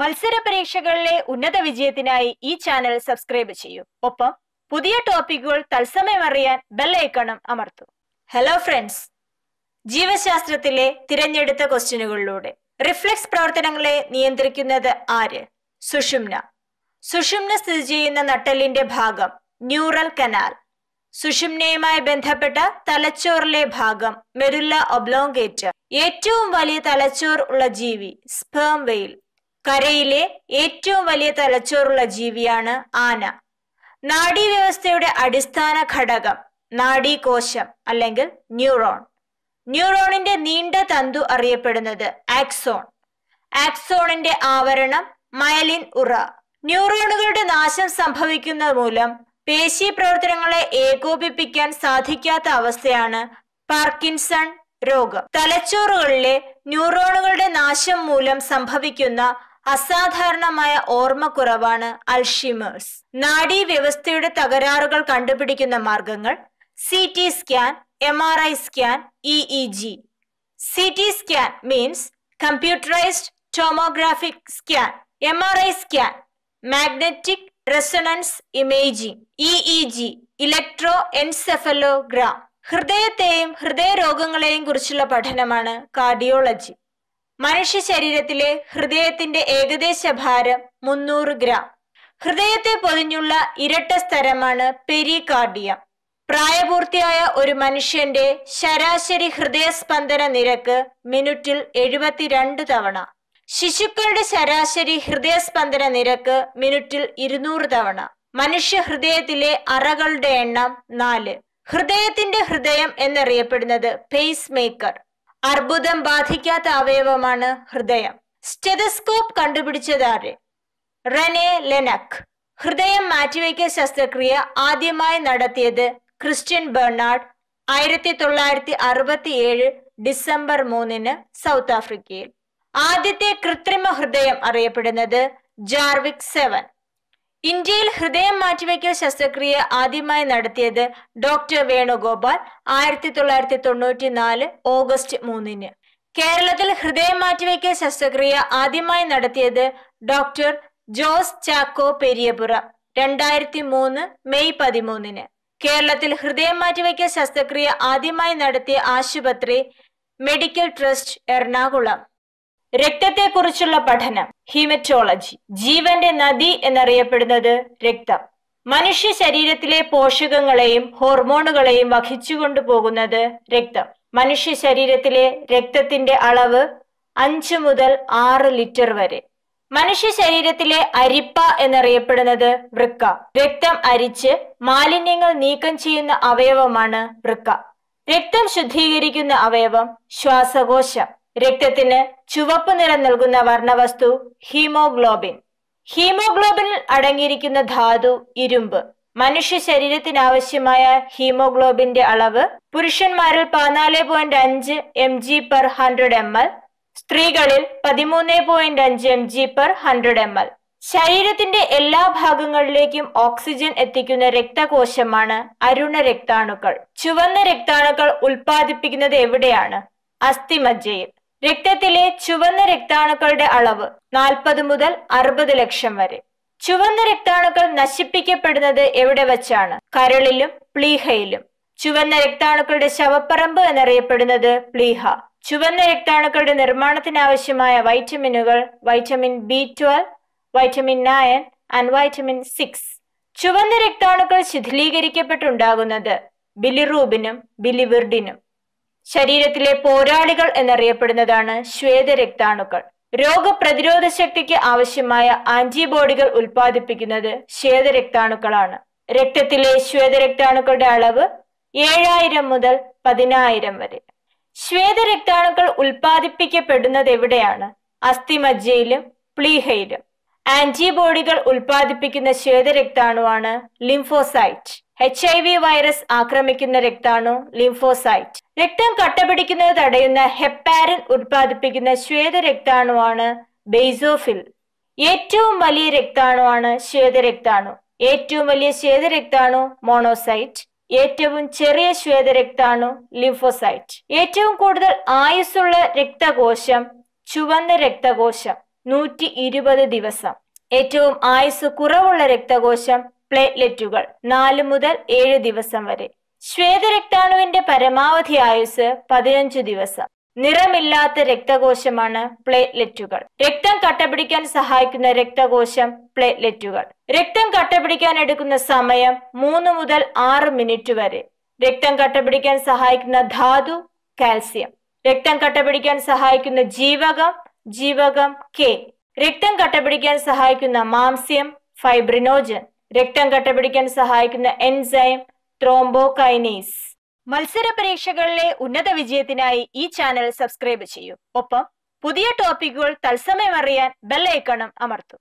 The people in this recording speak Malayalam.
മത്സര പരീക്ഷകളിലെ ഉന്നത വിജയത്തിനായി ഈ ചാനൽ സബ്സ്ക്രൈബ് ചെയ്യൂ. ഒപ്പം പുതിയ ടോപ്പിക്കുകൾ തത്സമയം അറിയാൻ ബെല്ലൈക്കണം അമർത്തൂ. ഹലോ ഫ്രണ്ട്സ് ജീവശാസ്ത്രത്തിലെ തിരഞ്ഞെടുത്ത ക്വസ്റ്റ്യനുകളിലൂടെ റിഫ്ലക്സ് പ്രവർത്തനങ്ങളെ നിയന്ത്രിക്കുന്നത് ആര്? സുഷുമ്ന. സുഷുമ്ന സ്ഥിതി ചെയ്യുന്ന നട്ടലിന്റെ ഭാഗം ന്യൂറൽ കനാൽ സുഷുമ്നയുമായി ബന്ധപ്പെട്ട തലച്ചോറിലെ ഭാഗം മെരുല്ല ഒബ്ലോങ്കേറ്റ് ഏറ്റവും വലിയ തലച്ചോർ ഉള്ള ജീവി സ്പേം വെയിൽ കരയിലെ ഏറ്റവും വലിയ തലച്ചോറുള്ള ജീവിയാണ് ആന. നാഡീവ്യവസ്ഥയുടെ അടിസ്ഥാന ഘടകം നാഡീകോശം അല്ലെങ്കിൽ ന്യൂറോൺ. ന്യൂറോണിന്റെ നീണ്ട തന്തു അറിയപ്പെടുന്നത് ആക്സോൺ. ആക്സോണിന്റെ ആവരണം മയലിൻ ഉറ. ന്യൂറോണുകളുടെ നാശം സംഭവിക്കുന്ന മൂലം പേശി പ്രവർത്തനങ്ങളെ ഏകോപിപ്പിക്കാൻ സാധിക്കാത്ത അവസ്ഥയാണ് പാർക്കിൻസൺ രോഗം. തലച്ചോറുകളിലെ ന്യൂറോണുകളുടെ നാശം മൂലം സംഭവിക്കുന്ന അസാധാരണമായ ഓർമ്മക്കുറവാണ് അൽഷിമേഴ്സ്. നാഡീ വ്യവസ്ഥയുടെ തകരാറുകൾ കണ്ടുപിടിക്കുന്ന മാർഗങ്ങൾ C T scan M R I scan E E G. C T scan means computerised tomographic scan M R I scan magnetic resonance imaging E E G electro encephalogram. ഹൃദയത്തെയും ഹൃദയ രോഗങ്ങളെയും കുറിച്ചുള്ള പഠനമാണ് കാർഡിയോളജി. മനുഷ്യ ശരീരത്തിലെ ഹൃദയത്തിന്റെ ഏകദേശ ഭാരം മുന്നൂറ് ഗ്രാം. ഹൃദയത്തെ പൊതിഞ്ഞുള്ള ഇരട്ട സ്ഥലമാണ് പെരികാർഡിയം. പ്രായപൂർത്തിയായ ഒരു മനുഷ്യന്റെ ശരാശരി ഹൃദയസ്പന്ദന നിരക്ക് മിനിറ്റിൽ എഴുപത്തിരണ്ട് തവണ. ശിശുക്കളുടെ ശരാശരി ഹൃദയസ്പന്ദന നിരക്ക് മിനിറ്റിൽ ഇരുന്നൂറ് തവണ. മനുഷ്യ ഹൃദയത്തിലെ അറകളുടെ എണ്ണം നാല്. ഹൃദയത്തിന്റെ ഹൃദയം എന്നറിയപ്പെടുന്നത് പേസ് മേക്കർ. അർബുദം ബാധിക്കാത്ത അവയവമാണ് ഹൃദയം. സ്റ്റെതസ്കോപ്പ് കണ്ടുപിടിച്ചതാര് റെനെ ലെനക്. ഹൃദയം മാറ്റിവെക്കൽ ശസ്ത്രക്രിയ ആദ്യമായി നടത്തിയത് ക്രിസ്ത്യൻ ബെർണാഡ് ആയിരത്തി തൊള്ളായിരത്തി അറുപത്തി ഏഴ് ഡിസംബർ മൂന്നിന് സൗത്ത് ആഫ്രിക്കയിൽ. ആദ്യത്തെ കൃത്രിമ ഹൃദയം അറിയപ്പെടുന്നത് ജാർവിക് സെവൻ. ഇന്ത്യയിൽ ഹൃദയം മാറ്റിവെക്കൽ ശസ്ത്രക്രിയ ആദ്യമായി നടത്തിയത് ഡോക്ടർ വേണുഗോപാൽ ആയിരത്തി തൊള്ളായിരത്തി തൊണ്ണൂറ്റി നാല് ഓഗസ്റ്റ് മൂന്നിന്. കേരളത്തിൽ ഹൃദയം മാറ്റിവെക്കൽ ശസ്ത്രക്രിയ ആദ്യമായി നടത്തിയത് ഡോക്ടർ ജോസ് ചാക്കോ പെരിയപുറ രണ്ടായിരത്തി മൂന്ന് മെയ് പതിമൂന്നിന്. കേരളത്തിൽ ഹൃദയം മാറ്റിവെക്കൽ ശസ്ത്രക്രിയ ആദ്യമായി നടത്തിയ ആശുപത്രി മെഡിക്കൽ ട്രസ്റ്റ് എറണാകുളം. രക്തത്തെക്കുറിച്ചുള്ള പഠനം ഹീമറ്റോളജി ജീവന്റെ നദി എന്നറിയപ്പെടുന്നത് രക്തം. മനുഷ്യ ശരീരത്തിലെ പോഷകങ്ങളെയും ഹോർമോണുകളെയും വഹിച്ചുകൊണ്ടു പോകുന്നത് രക്തം. മനുഷ്യ ശരീരത്തിലെ രക്തത്തിന്റെ അളവ് അഞ്ച് മുതൽ ആറ് ലിറ്റർ വരെ. മനുഷ്യ ശരീരത്തിലെ അരിപ്പ എന്നറിയപ്പെടുന്നത് വൃക്ക. രക്തം അരിച്ച് മാലിന്യങ്ങൾ നീക്കം ചെയ്യുന്ന അവയവമാണ് വൃക്ക. രക്തം ശുദ്ധീകരിക്കുന്ന അവയവം ശ്വാസകോശം. രക്തത്തിന് ചുവപ്പ് നിറം നൽകുന്ന വർണവസ്തു ഹീമോഗ്ലോബിൻ. ഹീമോഗ്ലോബിനിൽ അടങ്ങിയിരിക്കുന്ന ധാതു ഇരുമ്പ്. മനുഷ്യ ശരീരത്തിന് ആവശ്യമായ ഹീമോഗ്ലോബിന്റെ അളവ് പുരുഷന്മാരിൽ പതിനാല് പോയിന്റ് അഞ്ച് M G per hundred M L സ്ത്രീകളിൽ പതിമൂന്ന് പോയിന്റ് അഞ്ച് M G per hundred M L ശരീരത്തിന്റെ എല്ലാ ഭാഗങ്ങളിലേക്കും ഓക്സിജൻ എത്തിക്കുന്ന രക്തകോശമാണ് അരുണ രക്താണുക്കൾ ചുവന്ന രക്താണുക്കൾ ഉൽപ്പാദിപ്പിക്കുന്നത് എവിടെയാണ്? അസ്ഥിമജ്ജയിൽ. രക്തത്തിലെ ചുവന്ന രക്താണുക്കളുടെ അളവ് നാൽപ്പത് മുതൽ അറുപത് ലക്ഷം വരെ. ചുവന്ന രക്താണുക്കൾ നശിപ്പിക്കപ്പെടുന്നത് എവിടെ വച്ചാണ്? കരളിലും പ്ലീഹയിലും. ചുവന്ന രക്താണുക്കളുടെ ശവപ്പറമ്പ് എന്നറിയപ്പെടുന്നത് പ്ലീഹ. ചുവന്ന രക്താണുക്കളുടെ നിർമ്മാണത്തിനാവശ്യമായ വൈറ്റമിനുകൾ vitamin B twelve vitamin nine and vitamin six. ചുവന്ന രക്താണുക്കൾ ശിഥിലീകരിക്കപ്പെട്ടുണ്ടാകുന്നത് ബിലിറൂബിനും ബിലിവിർഡിനും. ശരീരത്തിലെ പോരാളികൾ എന്നറിയപ്പെടുന്നതാണ് ശ്വേതരക്താണുക്കൾ. രോഗപ്രതിരോധ ശക്തിക്ക് ആവശ്യമായ ആന്റിബോഡികൾ ഉൽപ്പാദിപ്പിക്കുന്നത് ശ്വേതരക്താണുക്കളാണ്. രക്തത്തിലെ ശ്വേതരക്താണുക്കളുടെ അളവ് ഏഴായിരം മുതൽ പതിനായിരം വരെ. ശ്വേതരക്താണുക്കൾ ഉൽപ്പാദിപ്പിക്കപ്പെടുന്നത് എവിടെയാണ് അസ്ഥിമജ്ജയിലും പ്ലീഹയിലും. ആന്റിബോഡികൾ ഉൽപ്പാദിപ്പിക്കുന്ന ശ്വേതരക്താണുവാണ് lymphocyte. H I V virus ആക്രമിക്കുന്ന രക്താണു ലിംഫോസൈറ്റ് രക്തം കട്ടപിടിക്കുന്നത് തടയുന്ന ഹെപ്പാരിൻ ഉത്പാദിപ്പിക്കുന്ന ശ്വേത രക്താണുവാണ് ബെയ്സോഫിൽ ഏറ്റവും വലിയ രക്താണുവാണ് ശ്വേതരക്താണു ഏറ്റവും വലിയ ശ്വേതരക്താണു മോണോസൈറ്റ് ഏറ്റവും ചെറിയ ശ്വേതരക്താണു ലിംഫോസൈറ്റ് ഏറ്റവും കൂടുതൽ ആയുസ്സുള്ള രക്തകോശം ചുവന്ന രക്തകോശം. നൂറ്റി ഇരുപത് ദിവസം. ഏറ്റവും ആയുസ് കുറവുള്ള രക്തകോശം പ്ലേറ്റ്ലെറ്റുകൾ നാല് മുതൽ ഏഴ് ദിവസം വരെ. ശ്വേതരക്താണുവിന്റെ പരമാവധി ആയുസ് പതിനഞ്ചു ദിവസം. നിറമില്ലാത്ത രക്തകോശമാണ് പ്ലേറ്റ്ലെറ്റുകൾ. രക്തം കട്ടപിടിക്കാൻ സഹായിക്കുന്ന രക്തകോശം പ്ലേറ്റ്ലെറ്റുകൾ. രക്തം കട്ടപിടിക്കാൻ എടുക്കുന്ന സമയം മൂന്ന് മുതൽ ആറ് മിനിറ്റ് വരെ. രക്തം കട്ടപിടിക്കാൻ സഹായിക്കുന്ന ധാതു കാൽസ്യം. രക്തം കട്ടപിടിക്കാൻ സഹായിക്കുന്ന ജീവകം ജീവകം കെ. രക്തം കട്ടപിടിക്കാൻ സഹായിക്കുന്ന മാംസ്യം ഫൈബ്രിനോജൻ. രക്തം കട്ടപിടിക്കാൻ സഹായിക്കുന്ന എൻസൈം ത്രോംബോകൈനീസ്. മത്സര പരീക്ഷകളിലെ ഉന്നത വിജയത്തിനായി ഈ ചാനൽ സബ്സ്ക്രൈബ് ചെയ്യൂ. ഒപ്പം പുതിയ ടോപ്പിക്കുകൾ തത്സമയം അറിയാൻ ബെല്ലൈക്കണം അമർത്തൂ.